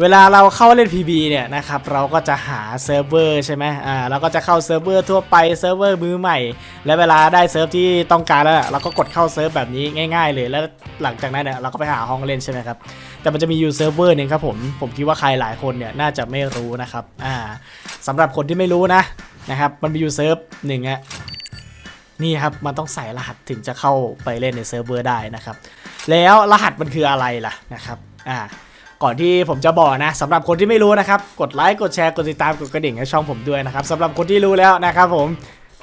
เวลาเราเข้าเล่น PB เนี่ยนะครับเราก็จะหาเซิร์ฟเวอร์ใช่ไหมอ่าเราก็จะเข้าเซิร์ฟเวอร์ทั่วไปเซิร์ฟเวอร์มือใหม่ และเวลาได้เซิร์ฟที่ต้องการแล้วเราก็กดเข้าเซิร์ฟแบบนี้ง่ายๆ เลยแล้วหลังจากนั้นเนี่ยเราก็ไปหาห้องเล่นใช่ไหมครับแต่มันจะมีอยู่เซิร์ฟเวอร์หนึ่งครับผมผมคิดว่าใครหลายคนเนี่ยน่าจะไม่รู้นะครับอ่าสำหรับคนที่ไม่รู้นะนะครับมันมีอยู่เซิร์ฟหนึ่งอะนี่ครับมันต้องใส่รหัสถึงจะเข้าไปเล่นในเซิร์ฟเวอร์ได้นะครับแล้วรหัสมันคืออะไรล่ะนะครับอ่า ก่อนที่ผมจะบอกนะสำหรับคนที่ไม่รู้นะครับ กดไลค์กดแชร์กดติดตามกดกระดิ่งให้ช่องผมด้วยนะครับสำหรับคนที่รู้แล้วนะครับผม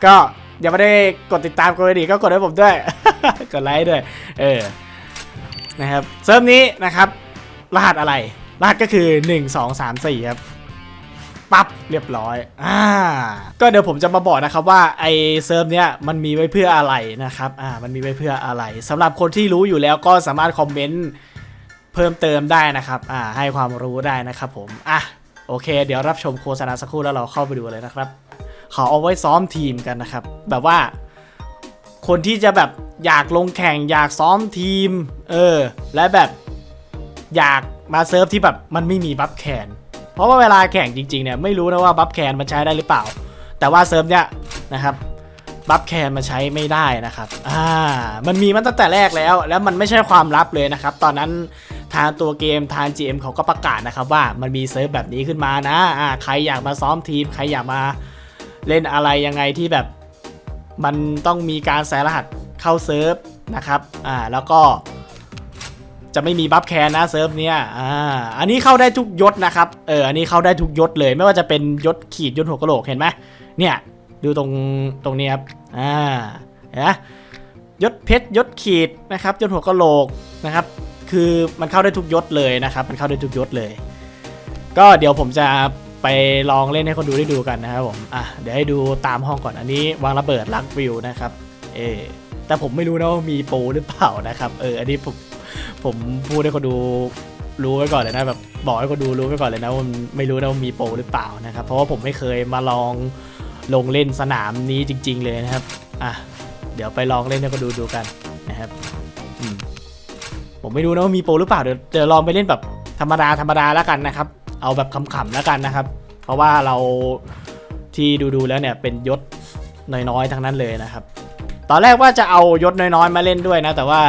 ก็ยังไม่ได้กดติดตามกดกระดิ่งก็กดให้ผมด้วย กดไลค์ด้วยเออนะครับเซิร์ฟนี้นะครับ รหัสอะไร รหัสก็คือ 1 2 3 4ครับปั๊บเรียบร้อยอ่าก็เดี๋ยวผมจะมาบอกนะครับว่าไอเซิร์ฟเนี้ยมันมีไว้เพื่ออะไรนะครับอ่ามันมีไว้เพื่ออะไรสำหรับคนที่รู้อยู่แล้วก็สามารถคอมเมนต์ เพิ่มเติมได้นะครับอ่าให้ความรู้ได้นะครับผมอะโอเค เดี๋ยวรับชมโฆษณาสักครู่แล้วเราเข้าไปดูเลยนะครับเขาเอาไว้ซ้อมทีมกันนะครับ แบบว่า คนที่จะแบบอยากลงแข่งอยากซ้อมทีม เออ และแบบอยากมาเซิร์ฟที่แบบมันไม่มีบัฟแคนเพราะว่าเวลาแข่งจริงๆเนี่ยไม่รู้นะว่าบัฟแคนมันใช้ได้หรือเปล่า แต่ว่าเซิร์ฟเนี่ยนะครับบัฟแคนมาใช้ไม่ได้นะครับ อ่า มันมีมาตั้งแต่แรกแล้ว แล้วมันไม่ใช่ความลับเลยนะครับ ตอนนั้น ทางตัวเกมทาง GM เขาก็ประกาศนะครับว่ามันมีเซิร์ฟแบบนี้ขึ้นมานะอ่าใครอยากมาซ้อมทีม ใครอยากมาเล่นอะไรยังไงที่แบบมันต้องมีการใส่รหัสเข้าเซิร์ฟนะครับอ่าแล้วก็จะไม่มีบัฟแคนนะเซิร์ฟเนี้ยอ่า อันนี้เข้าได้ทุกยศนะครับ เออ อันนี้เข้าได้ทุกยศเลย ไม่ว่าจะเป็นยศขีดยศหัวกะโหลกเห็นไหมเนี่ย ดูตรงตรงนี้ครับ อ่า เห็นไหมยศเพชรยศขีดนะครับ ยศหัวกะโหลกนะครับ คือมันเข้าได้ทุกยศเลยนะครับ มันเข้าได้ทุกยศเลย ก็เดี๋ยวผมจะไปลองเล่นให้คนดูได้ดูกันนะครับผมอะเดี๋ยวให้ดูตามห้องก่อนอันนี้วางระเบิดลักวิวนะครับ เออแต่ผมไม่รู้นะว่ามีโปรหรือเปล่านะครับ เออ อันนี้ผมผมพูดให้คนดูรู้ไว้ก่อนเลยนะแบบบอกให้คนดูรู้ไว้ก่อนเลยนะว่ามันไม่รู้นะว่ามีโปรหรือเปล่านะครับ เพราะว่าผมไม่เคยมาลองลงเล่นสนามนี้จริง ๆ เลยนะครับ อะ เดี๋ยวไปลองเล่นให้คนดูดูกันนะครับ ผมไม่รู้นะว่ามีโปรหรือเปล่าเดี๋ยวเดี๋ยวลองไปเล่นแบบธรรมดาธรรมดาแล้วกันนะครับ เอาแบบขำๆแล้วกันนะครับ เพราะว่าเราที่ดูๆแล้วเนี่ยเป็นยศน้อยๆทั้งนั้นเลยนะครับ ตอนแรกว่าจะเอายศน้อยๆมาเล่นด้วยนะ แต่ว่า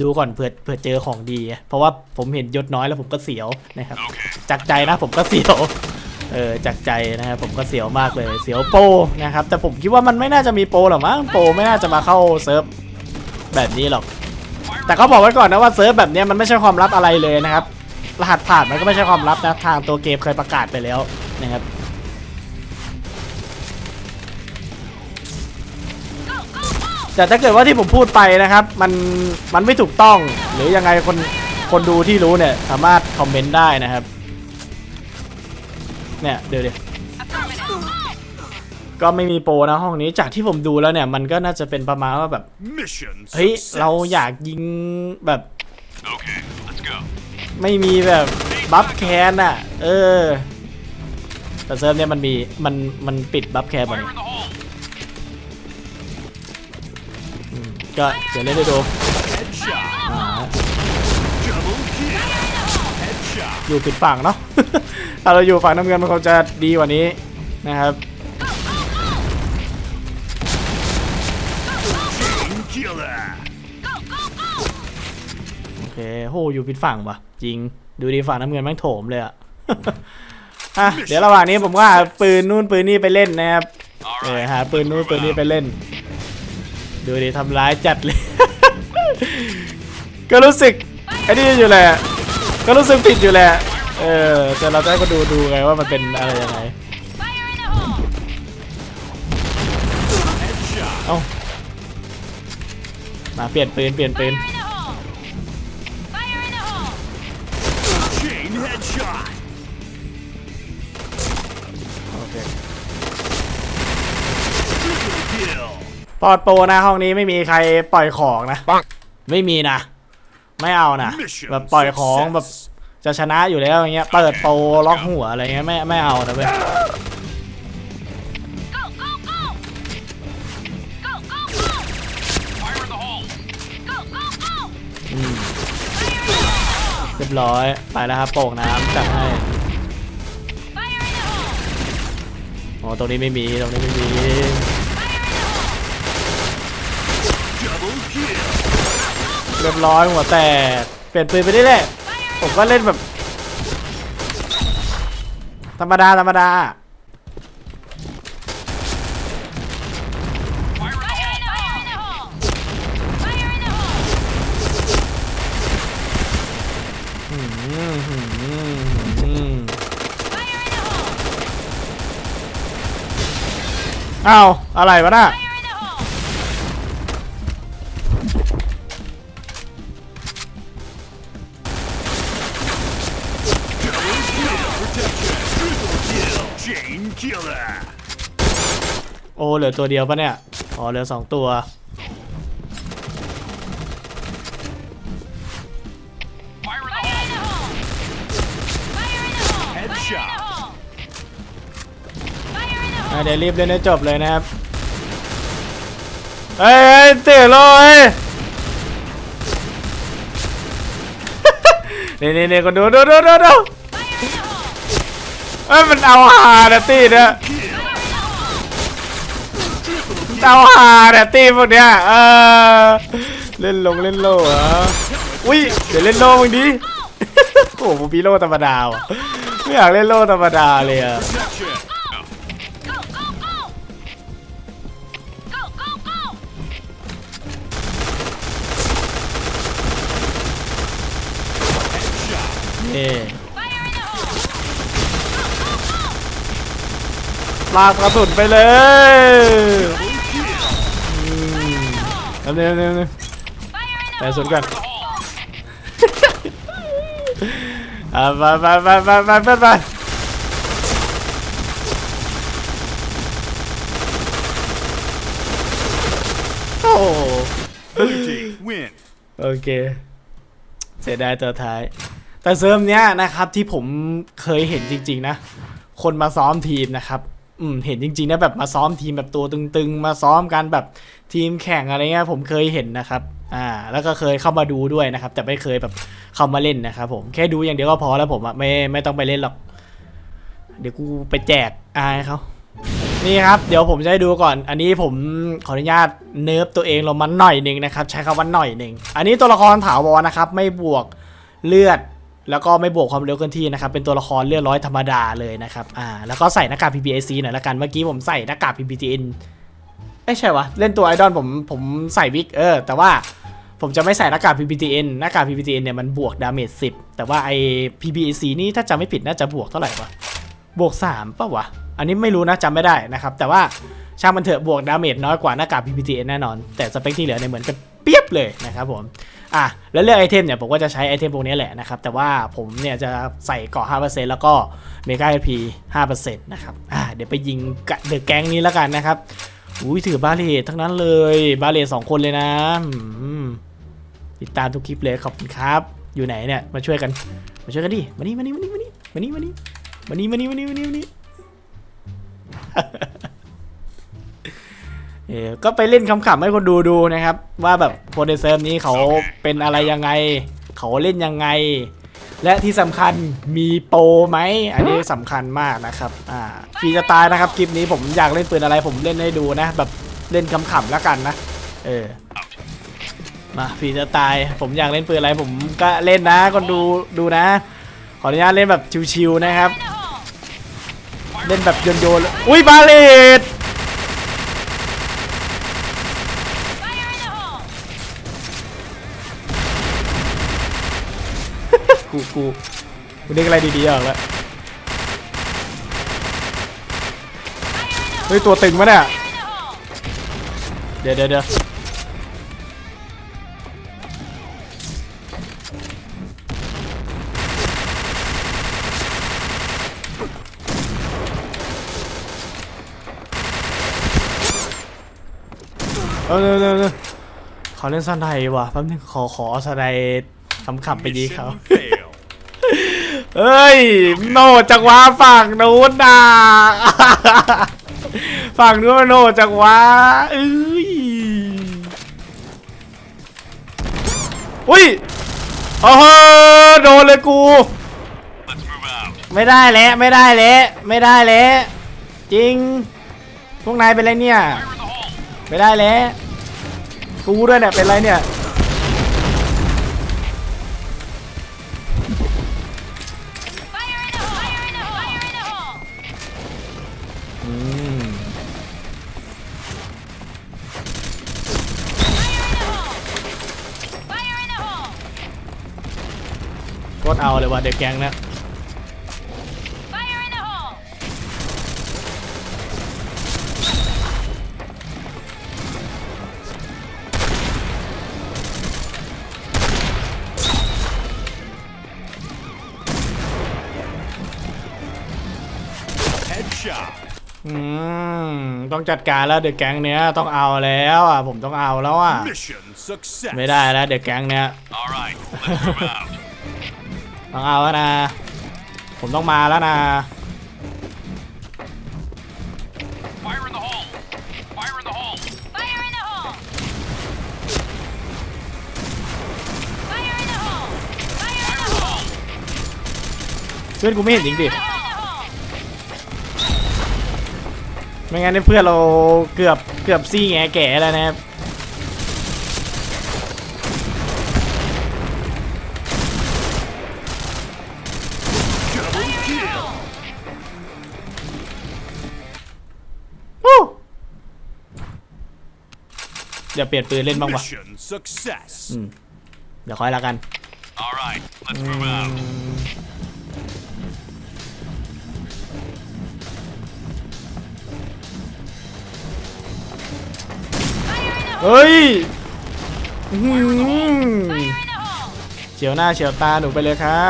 ดูก่อนเผื่อเผื่อเจอของดี เพราะว่าผมเห็นยศน้อยแล้วผมก็เสียวนะครับจากใจนะผมก็เสียวเออจากใจนะครับผมก็เสียวมากเลยเสียวโปนะครับแต่ผมคิดว่ามันไม่น่าจะมีโปหรอกมั้งโปไม่น่าจะมาเข้าเซิร์ฟแบบนี้หรอก แต่ก็บอกไว้ก่อนนะว่าเซิร์ฟแบบนี้มันไม่ใช่ความลับอะไรเลยนะครับ รหัสผ่านมันก็ไม่ใช่ความลับนะทางตัวเกมเคยประกาศไปแล้วนะครับแต่ถ้าเกิดว่าที่ผมพูดไปนะครับ มันมันไม่ถูกต้อง หรือยังไงคนคนดูที่รู้เนี่ย สามารถคอมเมนต์ได้นะครับ เนี่ยเดี๋ยวเดี๋ยว ก็ไม่มีโปรนะห้องนี้จากที่ผมดูแล้วเนี่ยมันก็น่าจะเป็นประมาณว่าแบบ Mission เฮ้ย success. เราอยากยิงแบบ Okay, let's go. ไม่มีแบบบัฟแคนอะ เออ แต่เซิร์ฟเนี่ยมันมีมันมันปิดบัฟแคนหมด Fire in the hole. อืมก็เดี๋ยวเล่นให้ดู Headshot. อ่า Double kill. Headshot. อยู่ปิดฝั่งเนาะถ้าเราอยู่ฝั่งน้ำเงินมันคงจะดีกว่านี้นะครับ หอยู่ปิดฝั่งว่ะจริง ดูดีฝั่งน้ำเงินแม่งโถมเลยอะอะเดี๋ยวระหว่างนี้ผมก็หาปืนนู่นปืนนี่ไปเล่นนะครับเออ Alright. หาปืนนู่นปืนนี่ไปเล่น ดูดิทำร้ายจัดเลย ก็รู้สึกไอ้นี่อยู่แหละ ก็รู้สึกผิดอยู่แหละ เออแต่เราจะให้ก็ดูดูไงว่ามันเป็นอะไรยังไง Headshot. เอ้ามาเปลี่ยนปืนเปลี่ยนปืน headshot. โอเค Triple kill. ปลอดโปรนะห้องนี้ไม่มีใครปล่อยของนะ ไม่มีนะ ไม่เอานะ Mission แบบปล่อยของแบบ success. จะชนะอยู่แล้วอย่างเงี้ย เปิดโปรล็อกหัวอะไรเงี้ยไม่ไม่เอานะเว้ย รียบร้อย ไปแล้วครับโป่งน้ำจัดให้อ๋อตรงนี้ไม่มีตรงนี้ไม่มีเรียบร้อยหัวแตกเปลี่ยนปืนไปได้แหละผมก็เล่นแบบ ธรรมดาธรรมดา Fire in the hole! Fire in the hole! อืมอืมอืมอืม Fire in the hole! อ้าวอะไรวะน่ะ Fire in the hole! เ Chain killer. โอ้เหลือตัวเดียวปะเนี่ย อ๋อเหลือสองตัว เดี๋ยวรีบเล่นให้จบเลยนะครับเฮ้ยเฮ้ยเตะเลยนี่นี่นี่คนดูดูดูดูดูเอ้ยมันเอาหาเนี่ยตีเนี่ยเอาหาเนี่ยตีพวกเนี้ยเออเล่นลงเล่นโลเหรออุ้ยเดี๋ยวเล่นโลมึงดิโอ้โหผมมีโลธรรมดาว่ะไม่อยากเล่นโลธรรมดาเลยอะ ลากกระสุนไปเลย Double kill. เอาเร็วเร็วเร็ว Fire in the แต่สุนก่อนอะไปไปไปไปไปไปไปโอ้โอเค เสียดายตัวท้าย แต่เซิร์ฟเนี้ยนะครับที่ผมเคยเห็นจริง ๆ นะ คนมาซ้อมทีมนะครับ อืมเห็นจริงๆนะแบบมาซ้อมทีมแบบตัวตึง ๆ มาซ้อมกันแบบทีมแข่งอะไรเงี้ยผมเคยเห็นนะครับ อ่า แล้วก็เคยเข้ามาดูด้วยนะครับ แต่ไม่เคยแบบเข้ามาเล่นนะครับผมแค่ดูอย่างเดียวก็พอแล้วผมอะไม่ไม่ต้องไปเล่นหรอก เดี๋ยวกูไปแจกอายเขานี่ครับ เดี๋ยวผมจะให้ดูก่อน อันนี้ผมขออนุญาตเนิร์ฟตัวเองลงมาหน่อยหนึ่งนะครับ ใช้คำว่าหน่อยหนึ่งอันนี้ตัวละครถาวรนะครับ ไม่บวกเลือด แล้วก็ไม่บวกความเร็วเคลื่อนที่นะครับ เป็นตัวละครเลือดร้อยธรรมดาเลยนะครับ อ่า แล้วก็ใส่หน้ากาก PPAC หน่อยละกัน เมื่อกี้ผมใส่หน้ากาก PPTN ไม่ใช่วะ เล่นตัวไอดอลผม ผมใส่วิก เออ แต่ว่าผมจะไม่ใส่หน้ากาก PPTN หน้ากาก PPTN เนี่ยมันบวกดาเมจ10 แต่ว่าไอ PPAC นี่ถ้าจำไม่ผิดน่าจะบวกเท่าไหร่วะ บวก3ป่ะวะ อันนี้ไม่รู้นะจำไม่ได้นะครับ แต่ว่าช่างมันเถอะบวกดาเมจน้อยกว่าหน้ากาก PPTN แน่นอน แต่สเปคที่เหลือเนี่ยเหมือนกันเปรียบเลยนะครับผม อะแล้วเรื่องไอเทมเนี่ยผมก็จะใช้ไอเทมพวกนี้แหละนะครับ แต่ว่าผมเนี่ยจะใส่เกาะ5%แล้วก็เมกาเอพี5%นะครับอะเดี๋ยวไปยิงเดอะแก๊งนี้แล้วกันนะครับอุ้ยถือบาเลตทั้งนั้นเลยบาเลตสองคนเลยนะติดตามทุกคลิปเลยขอบคุณครับ อยู่ไหนเนี่ยมาช่วยกัน มาช่วยกันดิมานี่มานี่มานี่มานี่มานี่มานี่มานี่มานี่มานี่มานี่มานี่ เออก็ไปเล่นคำๆให้คนดูดูนะครับ ว่าแบบคนในเซิร์ฟนี้เขาเป็นอะไรยังไง เขาเล่นยังไง และที่สำคัญมีโปรไหมอันนี้สำคัญมากนะครับอ่าฟรีจะตายนะครับคลิปนี้ผมอยากเล่นปืนอะไรผมเล่นให้ดูนะ แบบเล่นขำๆแล้วกันนะเออมาฟรีจะตาย ผมอยากเล่นปืนอะไรผมก็เล่นนะคนดูดูนะ ขออนุญาตเล่นแบบชิวๆนะครับ เล่นแบบโยนๆอุ้ยบาเลต Fire in the hole! กูกูกูนึกอะไรดีๆออกแล้วเฮ้ยตัวตึงมะเนี่ยเดี๋ยวเดี๋ยวเดี๋ยวเออเดี๋ยวเดี๋ยวเดี๋ยวขอเล่นซันไดว่ะแป๊บนึงขอขอซันไดคำขับไปดีเขา Mission fail. เอ้ย โนจักวะฝั่งนู้นน่ะฝั่งนู้นโนจักวะเอ้ยอุ้ยโอ้โหโดนเลยกู ไม่ได้แล้วไม่ได้แล้วไม่ได้แล้วจริง พวกนายเป็นไรเนี่ย ไม่ได้แล้วกูด้วยเนี่ยเป็นไรเนี่ย ว่ะเด็กแก๊งเนะ Fire in the hole! Headshot. อืมต้องจัดการแล้วเด็กแก๊งเนี้ยต้องเอาแล้วอะผมต้องเอาแล้วอะ Mission success. ไม่ได้แล้วเด็กแก๊งเนี้ย ต้องเอาแล้วนะ ผมต้องมาแล้วนะ Fire in the hole. Fire in the hole. Fire in the hole! Fire in the hole! Fire in the hole! เพื่อนกูไม่เห็นจริงดิ Fire in the hole! ไม่งั้นเนี่ยเพื่อนเราเกือบเกือบซี่แงแก่แล้วนะครับ Double kill. วู้เดี๋ยวเปลี่ยนปืนเล่นบ้างวะ Mission success. อืมเดี๋ยวค่อยละกัน All right, let's move out. เฮ้ยอื้อหือ Fire in the hole! เฉียวหน้าเฉียวตาหนูไปเลยค่ะ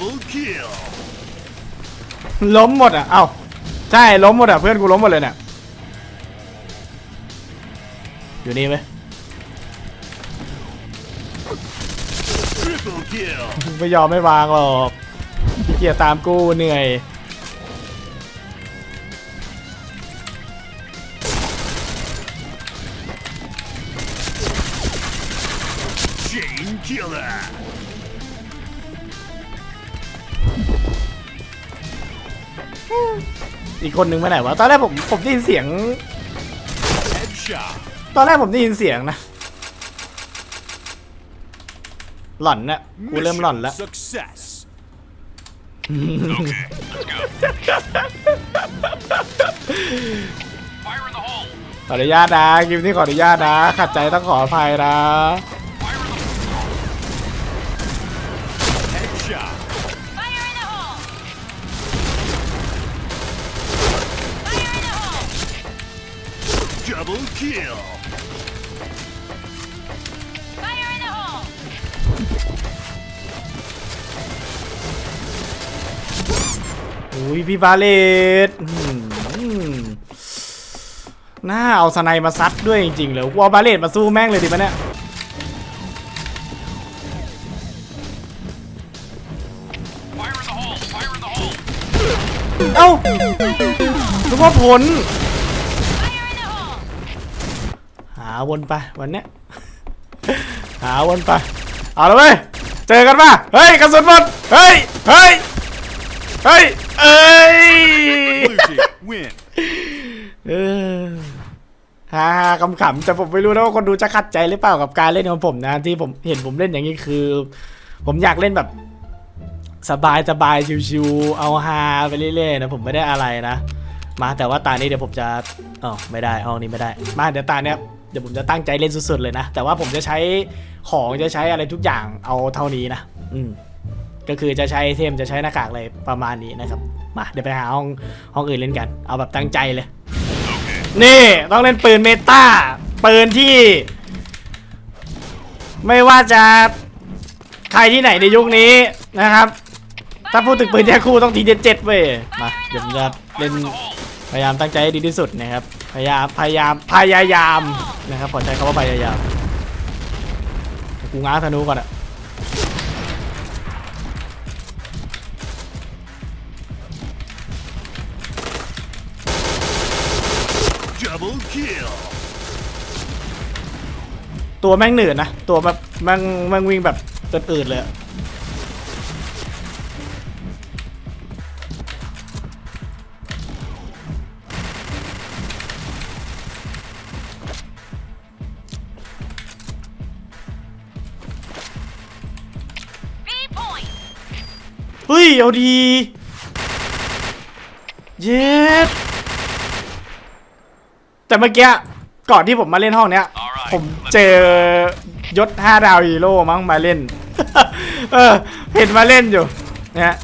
Double kill. ล้มหมดอะ เอ้า ใช่ ล้มหมดอะ เพื่อนกูล้มหมดเลยเนี่ย อยู่นี่ไหม Triple kill. ไม่ยอมไม่วางหรอกขี้เกียจตามกูเหนื่อย อีกคนนึงไปไหนวะ ตอนแรกผมผมได้ยินเสียง Headshot. ตอนแรกผมได้ยินเสียงนะ หล่อนนะกูเริ่มหล่อนแล้ว Success. Okay, let's go. Fire in the hole. ขออนุญาตนะคลิปนี้ขออนุญาตนะ ขัดใจต้องขออภัยนะ อุ้ยพี่บาเลตหน่าเอาสไนมาซัดด้วยจริงๆเลยวัวบาเลตมาสู้แม่งเลยดิปะเนี่ยเอ้านึกว่าผล หาวนไปวันเนี้ย หาวนไป เอาละเว้ย เจอกันป่ะ เฮ้ยกระสุนหมด เฮ้ย เฮ้ย เฮ้ย เอ้ย Blue team win. เออฮ่าๆขำๆแต่ผมไม่รู้นะว่าคนดูจะขัดใจหรือเปล่ากับการเล่นของผมนะ ที่ผมเห็นผมเล่นอย่างนี้คือ ผมอยากเล่นแบบ สบายสบายๆชิวๆเอาฮาไปเรื่อยๆนะผมไม่ได้อะไรนะ มาแต่ว่าตานี้เดี๋ยวผมจะอ๋อไม่ได้ห้องนี้ไม่ได้ มาเดี๋ยวตาเนี้ยเดี๋ยวผมจะตั้งใจเล่นสุดๆเลยนะ แต่ว่าผมจะใช้ของจะใช้อะไรทุกอย่างเอาเท่านี้นะ อืม ก็คือจะใช้ไอเทมจะใช้หน้ากากอะไรประมาณนี้นะครับ มาเดี๋ยวไปหาห้องห้องอื่นเล่นกัน เอาแบบตั้งใจเลย นี่ต้องเล่นปืนเมตาปืนที่ ไม่ว่าจะใครที่ไหนในยุคนี้นะครับ ถ้าพูดถึงปืนแยกคู่ต้องทีเจ็ดเจ็ดเว้ยมาเดี๋ยวผมจะเล่นพยายามตั้งใจให้ดีที่สุดนะครับ พยายามพยายามพยายามนะครับขอใช้คำว่าพยายามกูง้างธนูก่อนอะ ตัวแม่งหนืดนะ ตัวแบบแม่งแม่งวิ่งแบบอืดเลยเฮ้ย เอาดี เย็ด แต่เมื่อกี้ก่อนที่ผมมาเล่นห้องเนี้ย Alright, ผมเจอยศ5ดาวฮีโร่มั้งมาเล่น เออเห็นมาเล่นอยู่นะฮะ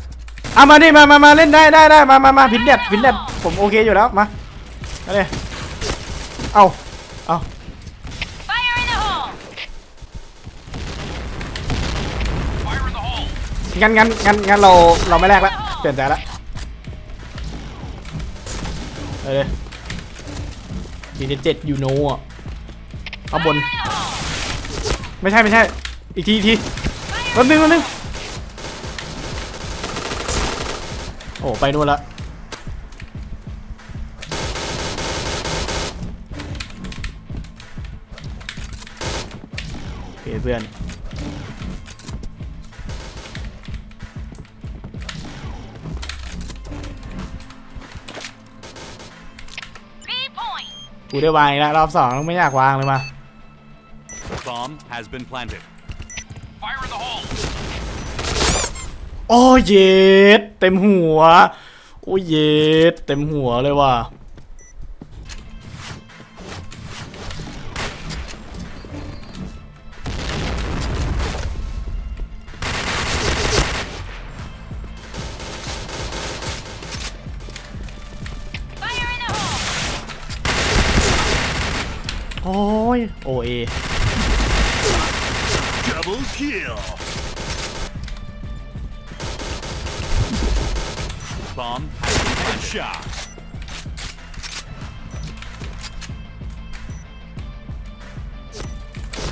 เอามาดิมามามาเล่นได้ได้ได้มามามาพินเน็ตพินเน็ตผมโอเคอยู่แล้วมามาเลยเอาเอา Fire in the hole. Fire in the hole. งั้นงั้นงั้นงั้นเราเราไม่แลกละเปลี่ยนใจละไปเลย มีเจ็ดยูโนอะเอาบน In the hole. ไม่ใช่ไม่ใช่ อีกทีอีกทีรถนึงรถนึงโอ้ไปนู่นละโอเคเพื่อน กูได้วางอีกแล้วรอบสองต้องไม่อยากวางเลยมา Bomb has been planted. Fire in the hole. โอ้เย็ดเต็มหัว โอ้เย็ดเต็มหัวเลยว่ะ อ้ยโอเอ Double kill. Bomb has been planted. Shot.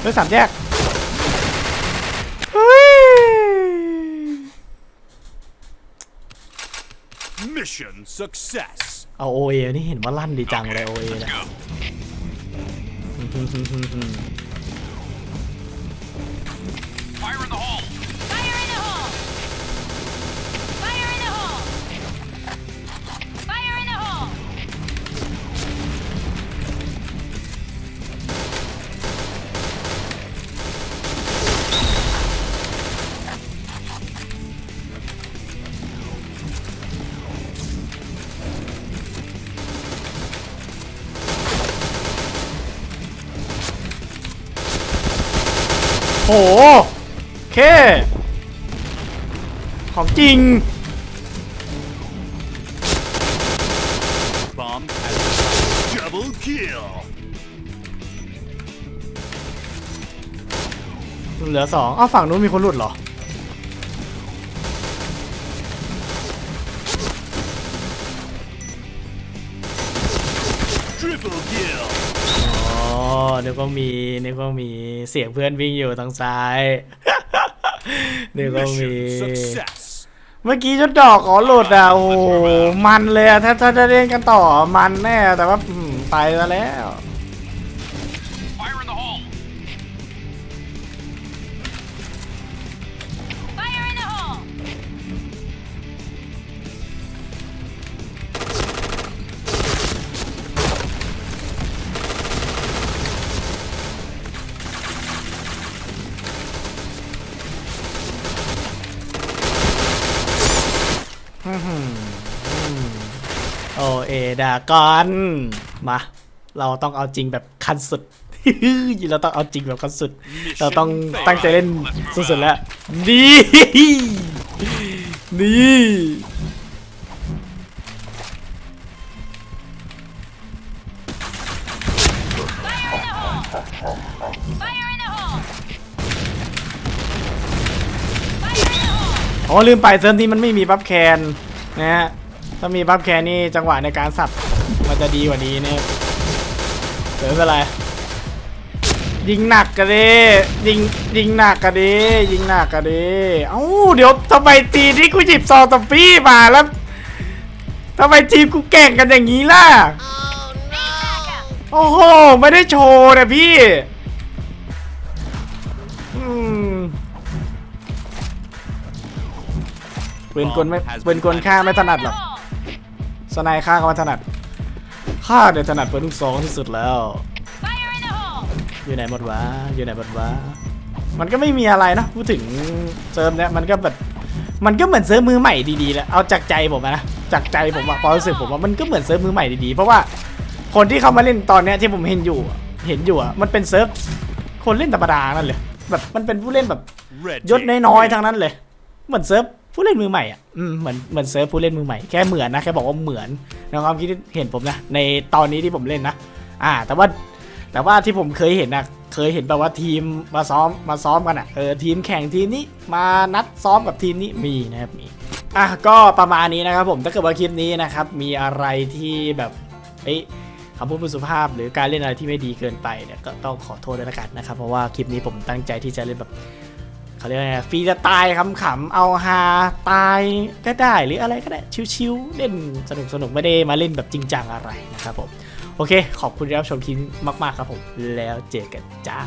ด้วยสามแยกเฮ้ย Mission success. เอาโอเอนี่เห็นว่าลั่นดีจังเลยโอเอนะ Go. Fire จริง Bomb has been planted. Double kill. เหลือสองอ้าวฝั่งนู้นมีคนหลุดเหรอ Triple kill. อ๋อนึกว่ามีนึกว่ามีเสียงเพื่อนวิ่งอยู่ทางซ้าย นึกว่ามี Mission success. เมื่อกี้ชุดดอกขอหลุดอะโอ้โหมันเลยอะถ้าถ้าจะเล่นกันต่อมันแน่แต่ว่าอืมไปซะแล้ว ดากอนมา เราต้องเอาจริงแบบขั้นสุดเราต้องเอาจริงแบบขั้นสุด เราต้องตั้งใจเล่นสุดๆแล้วดีดี Fire in the hole. Fire in the hole. อ๋อลืมไปเซิร์ฟนี้มันไม่มีบัฟแคนนะฮะ ถ้ามีบัฟแคนนี่จังหวะในการสับมันจะดีกว่านี้เนี่ยเดี๋ยวไม่เป็นไร ยิงหนักกันดิยิงยิงหนักกันดิยิงหนักกันดิเอ้าเดี๋ยวทำไมทีที่กูหยิบซองตอมปี้มาแล้วทำไมทีมกูแก่งกันอย่างนี้ล่ะ Need backup. โอ้โห ไม่ได้โชว์นะพี่อืมปืนกลไม่ปืนกลฆ่าไม่ถนัดหรอก สไนฆ่าก็ม่ถนัดฆ่าเดี๋ยถนัดปืนลูกซองที่สุดแล้ว อยู่ไหนหมดวะอยู่ไหนหมดวะมันก็ไม่มีอะไรนะพูดถึงเซิร์ฟเนี้ยมันก็แบบมันก็เหมือนเซิร์ฟมือใหม่ดีๆแหละเอาจากใจผมนะจากใจผมอะความรู้สึกผมว่ามันก็เหมือนเซิร์ฟมือใหม่ดีๆเพราะว่าคนที่เข้ามาเล่นตอนเนี้ยที่ผมเห็นอยู่เห็นอยู่อะมันเป็นเซิร์ฟคนเล่นธรรมดานั่นเลยแบบมันเป็นผู้เล่นแบบยศน้อยๆทั้งนั้นเลย เหมือนเซิร์ฟ ผู้เล่นมือใหม่อะอืมเหมือนเหมือนเซิร์ฟผู้เล่นมือใหม่แค่เหมือนนะแค่บอกว่าเหมือนในความคิดเห็นผมนะในตอนนี้ที่ผมเล่นนะ อ่า แต่ว่าแต่ว่าที่ผมเคยเห็นนะเคยเห็นแบบว่าทีมมาซ้อมมาซ้อมกันอะเออทีมแข่งทีมนี้มานัดซ้อมกับทีมนี้มีนะครับมีอะก็ประมาณนี้นะครับผมถ้าเกิดว่าคลิปนี้นะครับมีอะไรที่แบบเอ้ยคำพูดไม่สุภาพหรือการเล่นอะไรที่ไม่ดีเกินไปเนี่ยก็ต้องขอโทษด้วยละกันนะครับเพราะว่าคลิปนี้ผมตั้งใจที่จะเล่นแบบ เขาเรียกไงฟรีจะตายขำๆเอาฮาตายก็ได้หรืออะไรก็ได้ชิวๆเล่นสนุกๆไม่ได้มาเล่นแบบจริงจังอะไรนะครับผมโอเค ขอบคุณที่รับชมคลิปมากๆครับผม แล้วเจอกันจ้า